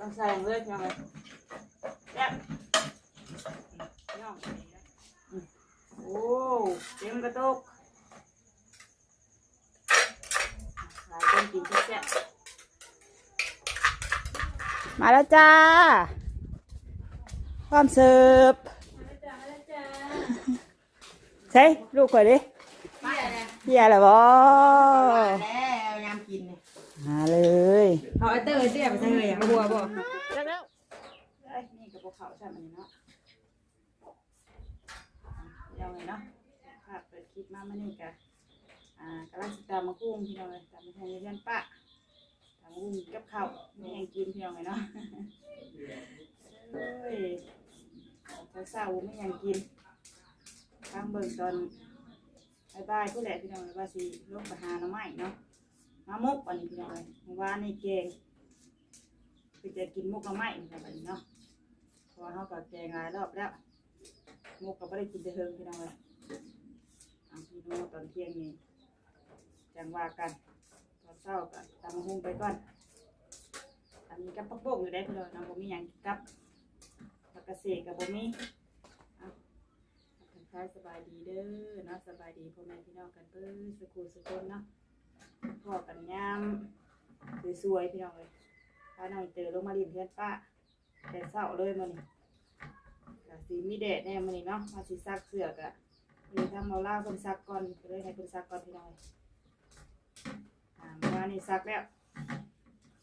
ต้องใส่เลยพี่น้องเลยแซ่บพี่น้องอืมโอ้เต็มกระตุกหลายคนกินแซ่บมาแล้วจ้า ความเสิร์ฟใช่ลูกข่อยดิๆมาแล้วเฮียอะไรบ่แล้วยามกินเนี่ยมาเลย เอาไอเตอร์ไอเตี้ยไปใส่เลยอย่างบัวบ่จักแล้วเอ้ยนี่กับพวกเขาใช่ไหมเนาะเอาไงเนาะค่ะเปิดคลิปมาเมื่อนี้กันอ่ากำลังสิตามมากุ้งพี่น้องเลยตามมาแทนยันป้าตามมากุ้งกับข้าวไม่ยังกินพี่น้องเลยเนาะเอ้ยเศร้าไม่ยังกินทางเบิ่งตอนบายๆผู้แหละพี่น้องเลยว่าสิลงไปหาหน่อไม้เนาะ มามุกวันนี้พี่น้องเลยเมื่อวานนี่เกงคือจะกินมุกละไม้แบบนี้เนาะเพราะว่าเขาก็แกงหลายรอบแล้วมุกก็ไม่ได้กินแต่เฮิงพี่น้องเลยเอาพี่น้องตอนเที่ยงนี่จังว่ากันตอนเช้าก็ตำมะฮุ่งไปก่อนอันนี้กับปักโป่งอยู่ได้พี่น้องน้องบ่มีหยังกับผักกระเสกกับบ่มีเอาทักทายสบายดีเด้อนะสบายดีพ่อแม่พี่น้องกันเพิ่นสุขุสุคนเนาะ พอกันยามสวยๆพี่น้องเลยพาน้องเตอลงมาลินเพื่อนป้าแต่เศร้าเลยมันนี่สีมีแดดแน่มันนี่เนาะมาสิซักเสือกอะมีทำเมาล่าคนซักก่อนเลยให้คนซักก่อนพี่น้องอ่าเมื่อวานนี้ซักแล้ว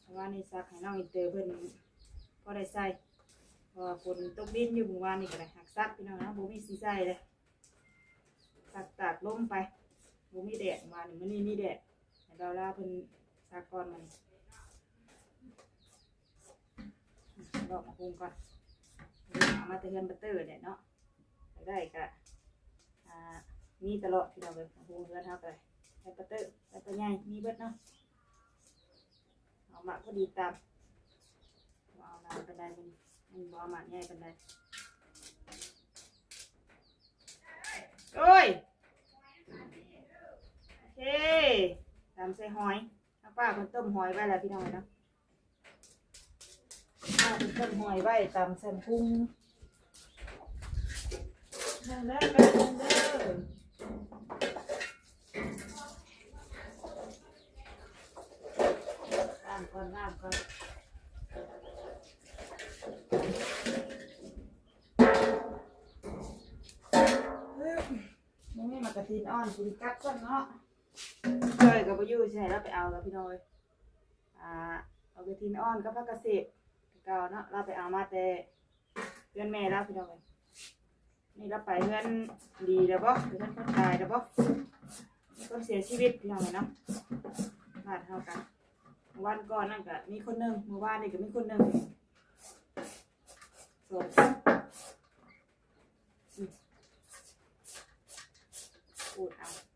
เมื่านนี้ซักให้น้องอินเตอร์เพิ่นพอได้ใส่พราะว่าฝนตกดินอยู่เมื่อวานนี้ก็เลยหักซักพี่น้องนะบ่มีสีใส่เลยซักตากลมไปบ่มีแดดเมื่อวานนี้มันนี่มีแดด ให้เราล่าเพิ่นซักก่อนมันดอกมะฮุงก่อนเอามาเตือนบัตเตอร์เนี่ยเนาะได้กะมีตลอดที่เราเลยมะฮุงเพื่อนเท่าไปให้บัตเตอร์แล้วตัวใหญ่มีเบิดเนาะเอามาพอดีตามเอาลาเป็นไดมันมันบอมาใหญ่เป็นไดโอ้ยโอเค ตามใส่หอยเอาป้าคนต้มหอยไว้แล้วพี่น้องเนาะมาเป็นต้นหอยไว้ตามเส้นพุงนั่งได้ไปนั่งเด้อล้างก่อนล้างก่อนมึงไม่มากระทินอ่อนกินกับก่อนเนาะ เคยกับไปยู่ใช่แล้วไปเอากับพี่น้อยอ่าเอากระทินอ่อนกับผักกระเสบเก่าเนาะเราไปเอามาแต่เพื่อนแม่เราพี่น้อยนี่เราไปเพื่อนดีแล้วบ่เพื่อนคนตายแล้วบ่คนเสียชีวิตพี่น้อยเนาะมาเท่ากันวันก่อนนั่นก็มีคนหนึ่งเมื่อวานนี่ก็มีคนหนึ่งสองอืมพูดเอา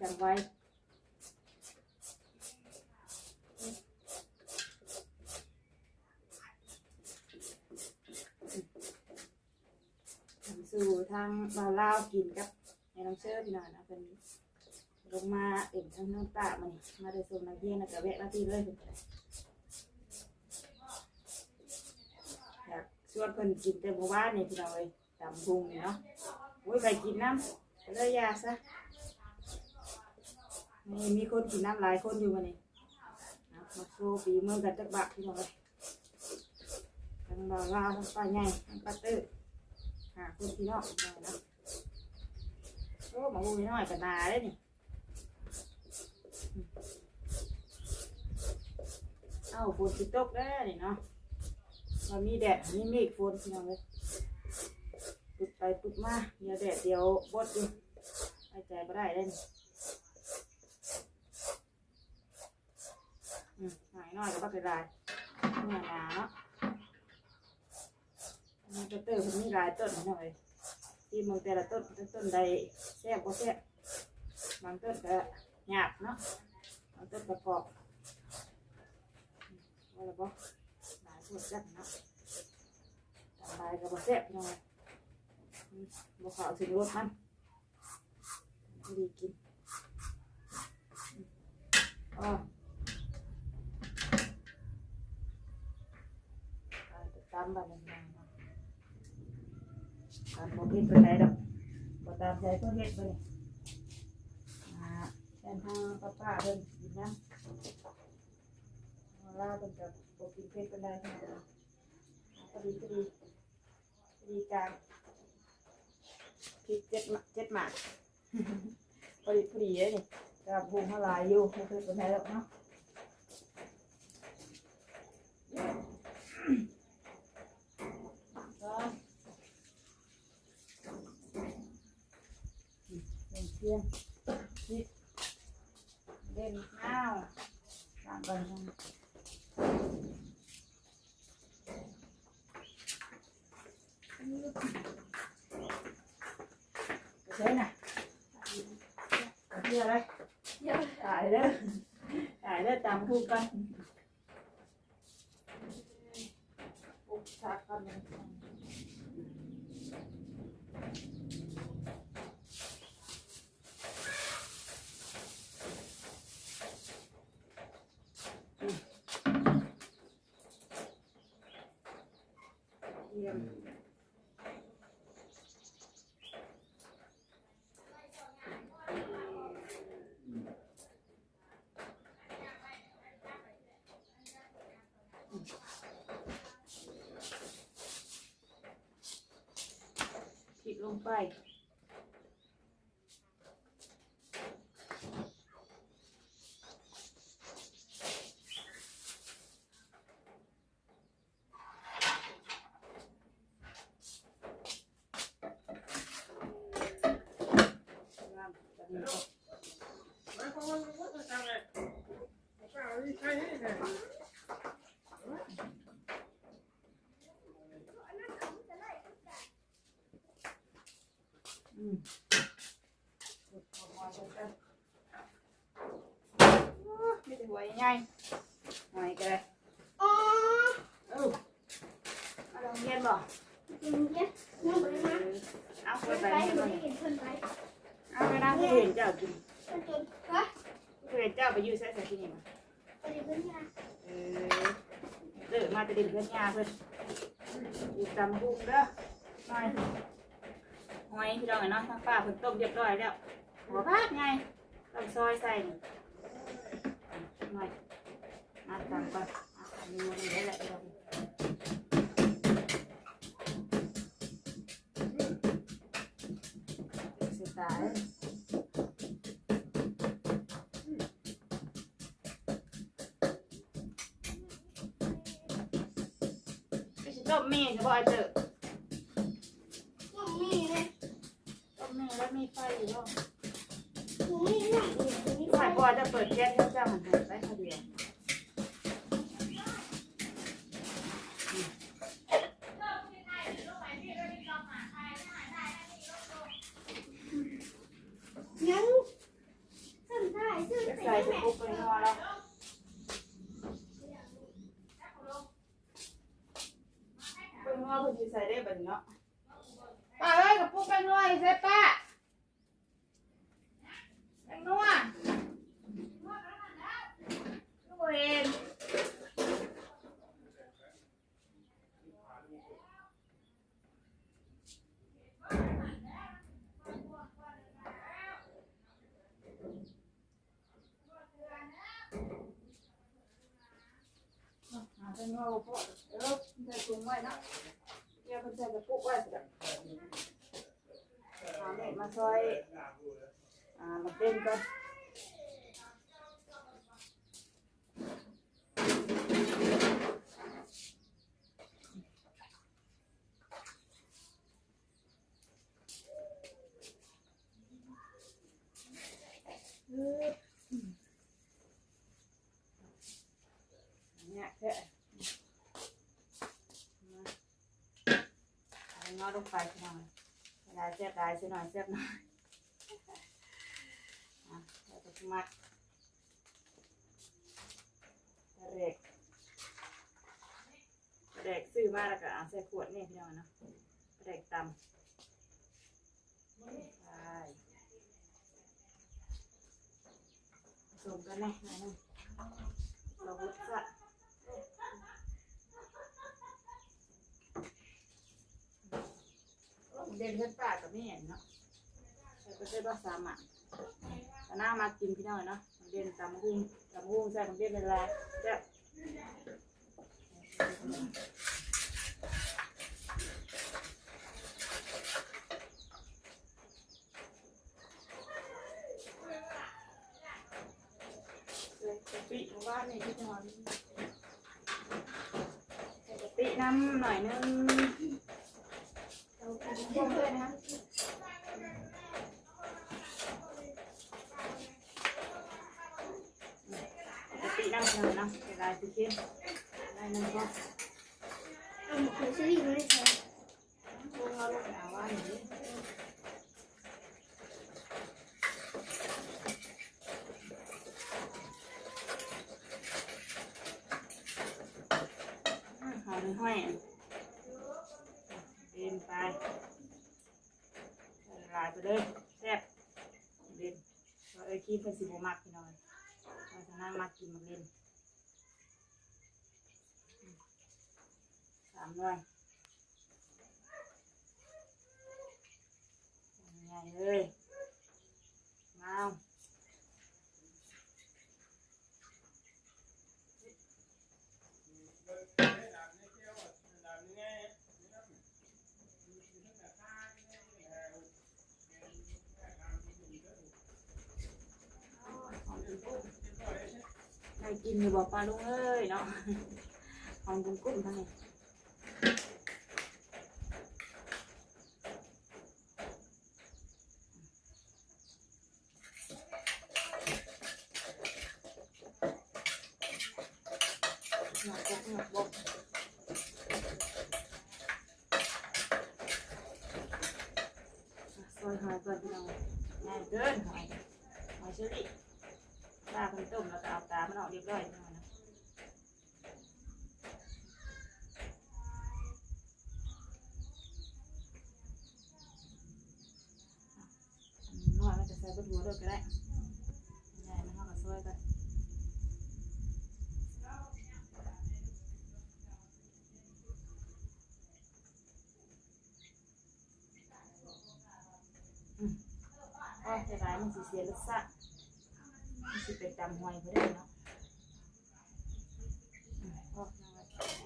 จำไว้ทำสู่ทางบาลาวกินกับแม่น้องเชื่อพี่น้อยนะเป็นลงมาเอ็นทางน้ำตามันมาได้ส่งนักเรียนนะกับแวะมาที่เลยเพิ่นอยากชวนเพิ่นกินแต่เมื่อวานนี่พี่น้อยตำพุงนี่เนาะโอ้ยไปกินน้ำเลยยาซะ มีคนกินน้ำหลายคนอยู่วันนี้มาโชว์ฝีมือกันจักบักพี่น้อยทางบาวลาวทางป้าใหญ่ทางป้าตื้อหาคุณพี่น้องหน่อยนะโอ้มาบุยน้อยกันนาได้นี่เอ้าฝนสิดตกแล้นี่เนาะมันมีแดดมีเมฆฝนพี่น้องเลยปุดไปปุดมาเดี๋ยวแดดเดี๋ยวบดอยู่หายใจไม่ได้เลยนี่อืมหาย น้อยก็บักกระไดเมื่อหนาเนาะมันจะเติมมีหลายต้นหน่อยที่มึงแต่ละต้นแต่ต้นใดแซ่บก็แซ่บบางต้นก็หยาบเนาะบางต้นก็กรอบว่าแล้วบ่หลายต้นจัดเนาะตามใบก็บ่แซ่บหน่อยอืมบ่ขาวถึงรสมันพอดีกินอืมอ๋อ ตามบ้านนั่นนาะตามบ่เฮ็ดไปไหนดอกบ่ตามใจเพิ่นเฮ็ดไปนี่อ่าแทนทางป้าป้าเพิ่นกินน้ำเอาลาเพิ่นก็บ่กินเผ็ดปานใดนก็พอดีพอดีพอดีกางพริกเจ็ดหมากเจ็ดหมากพอดีพอดีเลยนี่กับพุงเท่าไหรอยู่ไม่เคยเป็นไรหรอกเนาะก็ เล่นเทียนคิดเล่นข้าวตามกันกันใช่น่ะเที่ยวอะไรตายแล้วตายแล้วตามคู่กันปุ๊บชักกันเลย ทียมพริกลงไป น้ำแบบนี้ก็ อืมกดออกมาเลยจ้ะโอ้ยไม่ได้หัวยังไงหอยกันเลย อ๋อ เอ้าเอาลองเรียนบ่ จริงเนี่ยยังไม่ได้นะ เอาไป เพิ่น ไป ไป เรียน ไม่ บ่ ได้เห็นเพิ่นไป เอาไปนั่งผู้เห็นเจ้ากิน เพิ่นจนฮะ ผู้เห็นเจ้าไปอยู่ใส่ใส่ที่นี่มา ไป เรียนเพิ่นเนี่ยเออเด้อมาจะดินเพื่อนยาเพื่อนอีกจำบุ้งเด้อหน่อยหอยที่เราเห็นเนาะทางป้าเพิ่นต้มเรียบร้อยแล้ว หัวพาดไงต้องซอยใส่หน่อยมาตำก่อนอะมีมันได้แหละ มเมี่จะบ่อยเจอยังมีเลยต้มเมี่แล้วมีไฟอยู่บ่ยังมีนั่งอยู่ตรงนี้ไฟบ่อยจะเปิดแก๊สให้เจ้าหันหันไปคนเดียว ยังขึ้นได้ขึ้น จะ ไป ใส่ ได้ ไป แม่ ปุ๊บไปนอนแล้วไปนอนเพิ่นสิใส่ได้บัดนี้เนาะป้าเอ้ยกับปุ๊บไป ด้อป้าไปนอนลูกเห็นหาเป็นว่าพวกเออใส่ถุงไว้นาะเดี๋ยวเพิ่นใส่กระปุกไว้สิครับเอาเม็ดมาซอยอ่ามาเต้นก่อนเนี่ยแค่เอาลงไปสักหน่อยาเสียบได้สักหน่อยเสียบหน่อยอะเราจะมัดเด็กเด็กซื้อมาแล้วก็เอาใส่ขวดนี่พี่น้องเนาะเด็กตำใช่ผสมกันแน่น่อยหนึงเราวุ้นซะ เด่นเพื่อนป้ากับแม่เนาะใส่ไปเส้นภาษาหมาแต่หน้ามากินพี่น้อยเนาะเด่นตำกุ้งตำกุ้งใส่ของเด่นเวลาแซ่บกะปิของบ้านนี่ที่จังหวัดใส่กะปิน้ำหน่อยนึง เรากินพวกเลยนะคะกะปิน้ำหน่อยนะเวลาสิกินได้นั่นก็เอาหมูเคยซื้ออยู่เลยค่ะลงเอาลงไปเอาว่าอย่างนี้หอมห้อยเดินไป ลายไปเลยแซ่บเล่นเราเอ้ยขี้เป็นสิบมักพี่น้อยเราจะนั่งมักกินมักเล่นสามหน่วยใหญ่เลยงาม ได้กินอยู่บอกปลาลุงเอ้ยเนาะหอมกุ้งกุ้งทั้งนี้หนักบกหนักบกซอยหอยก่อนพี่น้องง่ายเกินหอยหอยเชอรี่ ตาคนต้มแล้วก็เอาตามันออกเรียบร้อยพี่น้องนะอันน้อยมันจะใส่บนหัวด้วยก็ได้ใหญ่มันเท่ากับซอยกันก็จะได้มันสิเสียรสชา ติมันสิเป็นตำหอยพอได้เนาะอืมพอนั่งไว้อะ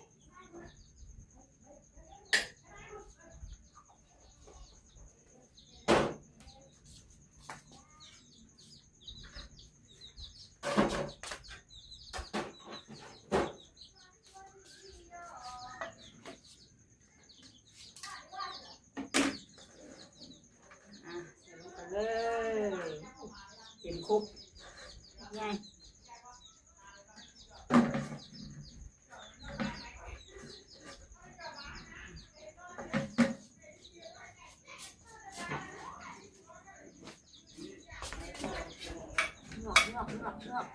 ใส่ลงไปเลยเต็มคุกไงงอกงอกงอกงอก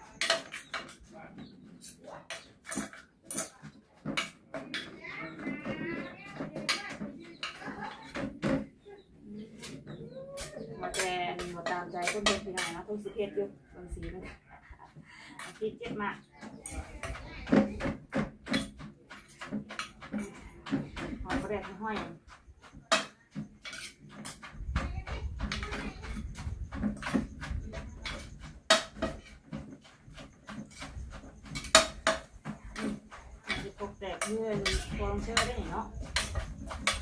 มาแต่มาตามใจคนเดิน พี่น้องนะต้องสิเพ็ดอยู่บางสีมันอาทิตย์เจ็ดมากหอยประเด็ดห้อยจะตกแตกเพื่อนฟองเชื่อได้เนาะ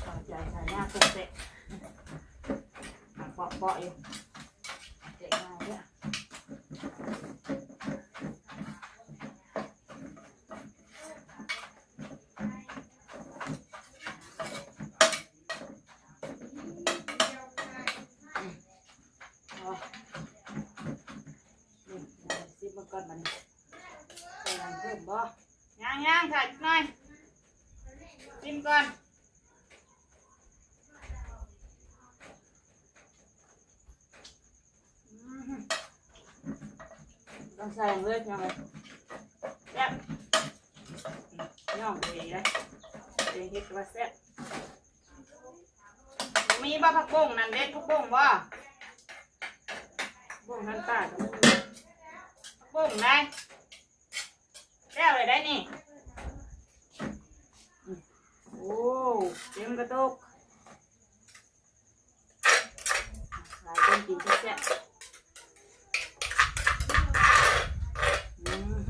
ต่อใจสายหน้าตกแตกหักเปาะเปาะอยู่เจ๊มาเนี่ยเอานี่เอาซิมมาก่อนมานี่ใส่น้ำเพิ่มบ่ ย่างย่างค่ะจุ๊บหน่อยชิมก่อนอื้อหือต้องใส่เลยยังไงแซ่บย่องดีเลยเดี๋ยวเฮ็ดว่าแซ่บมีบ่ผักบุ้งนั่นเด็ดผักบุ้งบ่ผักบุ้งนั่นป้าก็มีผักบุ้งได้ แล้วเลยได้นี่ โอ้เต็มกระตุกกินแซ่บๆอืม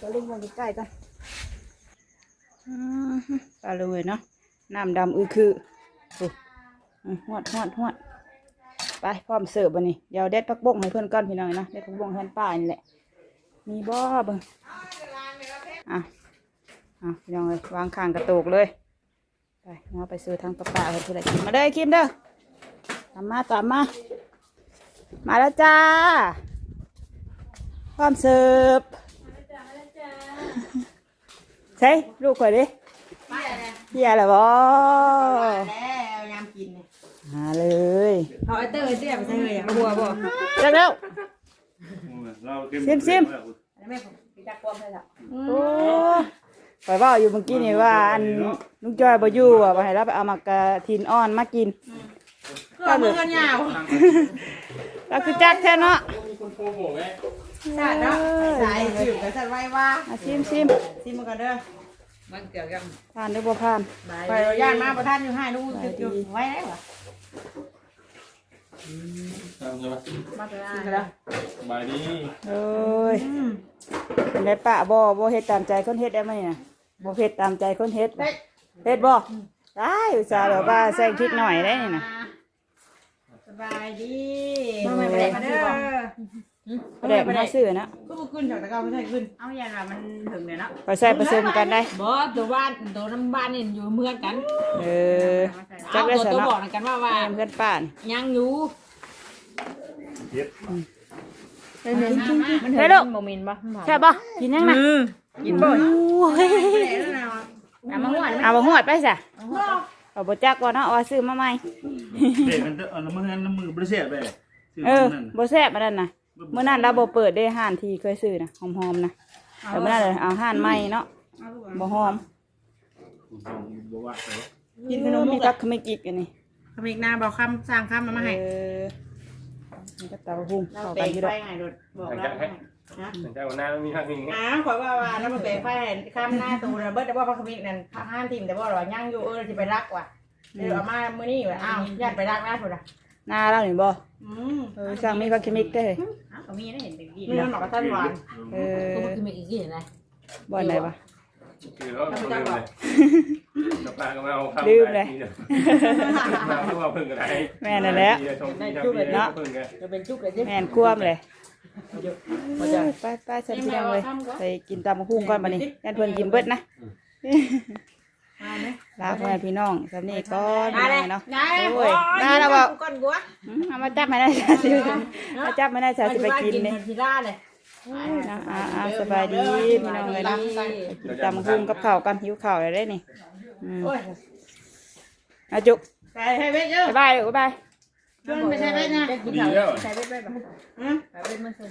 ก็ลุงลงใกล้ๆกันอืมปลาเลยเนาะ น้ำดำอือคือโอ้อืมหวดหวดหวดไปพร้อมเสิร์ฟบันนี้เดี๋ยวเด็ดผักบงให้เพื่อนก้อนพี่น้องเนาะเด็ดผักบงให้เพื่อนป้านี่แหละมีบ่เบิ่งอะอะพี่น้องเลยวางข้างกระโตกเลยไปเอาไปซื้อทางป้าป้าเพื่อนผู้ใดกินมาเด้อคิมเด้อตามมาตามมา มาแล้วจ้าพร้อมเสิร์ฟใช่ลูกข่อยดิ เฮียแล้วบ่แล้วยามกินเนี่ยมาเลยเขาไอเตอร์ไอเตี้ยไปใช่เลยอะบัวบ่จักแล้วเราเต็ซิมซิมแม่ผมไปจักความเลยล่ะโอ้ข่อยเว่าอยู่เมื่อกี้นี่ว่าอันลุงจอยบ่อยู่อะว่าให้เราไปเอามากระทินอ่อนมากินก็มือกันยาวเราคือจักแท้เนาะมีคนโทรบอกไงสาดเนาะสายสิวกับสัตว์ไว้ว่าอะซิมซิมซิมกันเด้อ มันเกี่ยวกับผ่านหรือบ่ผ่านไปเราย่านมาประทานอยู่ให้ลูกจุดไว้แล้วอะตามใช่ไหมมาเลยกินกันแล้วสบายดีเอ้ยเป็นไรปะบ่บ่เฮ็ดตามใจคนเฮ็ดได้ไหมน่ะบ่เฮ็ดตามใจคนเฮ็ดบ่เฮ็ดบ่ได้อุตส่าห์แบบว่าแซงคิดหน่อยได้นี่น่ะสบายดีมาไม่ไปไหนมาเด้อ อบ่ได้มาซื้อนะก็บุขึ้นจากตะเกาไม่ใช่ขึ้นเอาอย่างว่ามันถึงเลยเนาะไปใส่ผสมกันได้บ่ตัวบ้านตัวน้ำบ้านนี่อยู่เมืองกันเออจัเอากได้ตัวซะตัวเนาะบอกกันว่าว่าแม่เพื่อนป้านยังอยู่เย็ดมันถึงโมเมนต์ป่ะใช่บ่กินยังน่ะกินบ่อยโอ้ยเอามาหวานเอาบ่ฮอดไปซะเอาบ่จักว่าเนาะว่าซื้อมาใหม่เด็กมันเอาน้ำมือน้ำมือบริเสียไปซื้อเออนั่นบ่แซ่บอันนั้นน่ะ มื้อนั้นเราบ่เปิดได้ห้านที่เคยซื้อน่ะหอมๆนะแต่มื้อนั้นเลยเอาห้านใหม่เนาะบ่หอมบอกว่าเออกินขนมมีมุกตัอะกขมิกอีกอันนี้ขมิกนาบอกคำสร้างคำมามาให้เออนี่ก็ตาหุ่งเราเข้าเตะกันอยู่ดไฟอกไงโดดบอกเราฮะหลังจากวันหน้ามีทางนี้อ้าวขอยว่าว่าแล้วมาเตะไฟข้ามหน้าตูนะเบิดแต่ว่าพระขมิกนั่นห้ามทีมแต่ว่าเราย่างอยู่เออจะไปรักว่ะเดี๋ยวเอามามื้อนี้ว่ะอ้าวญาติไปรักนะพุ่นอะหน้าเรานี่บ่อืมเออสั่งมีพักเคมิกได้ออ้าว ก็มีได้เห็นเป็นดีนี่มันบอกกับท่านหวานเออก็คือมีอีกกี่นะบ่อนไหนวะคือเขาลืมเลยน้ำปลาก็มาเอาข้าวมาเพื่อมาพึ่งกันได้แม่นั่นแหละเพึ่งกันจะเป็นจุกเลยสิแม่นควมเลยไปไปๆฉันพี่น้องเลยไปกินตามะฮุ่งก่อนบัดนี้ยันเพิ่นกินเบิดนะ มาไหมลาพ่อแม่พี่น้องสำนี้ก่อนมาเลยเนาะได้โอ้ยได้แล้วบ่ก้อนกัวอืมเอามาจับมาได้จ้ะสิมาจับมาได้จ้ะสิไปกินเนี่นี่ยทีล่าเลยนะอ่าอ่าสบายดีพี่น้องเลยนะกินตามะฮุ่งกับข้าวกันหิวข้าวเลยได้นี่อืมโอ้ยอาจุกใส่ให้เบ็ดเยอะบ๊ายบายเลยบ๊ายบายชวนไปใส่เบ็ดนะกินข้าวใส่เบ็ดไปป่ะอืมใส่เบ็ดมันสุด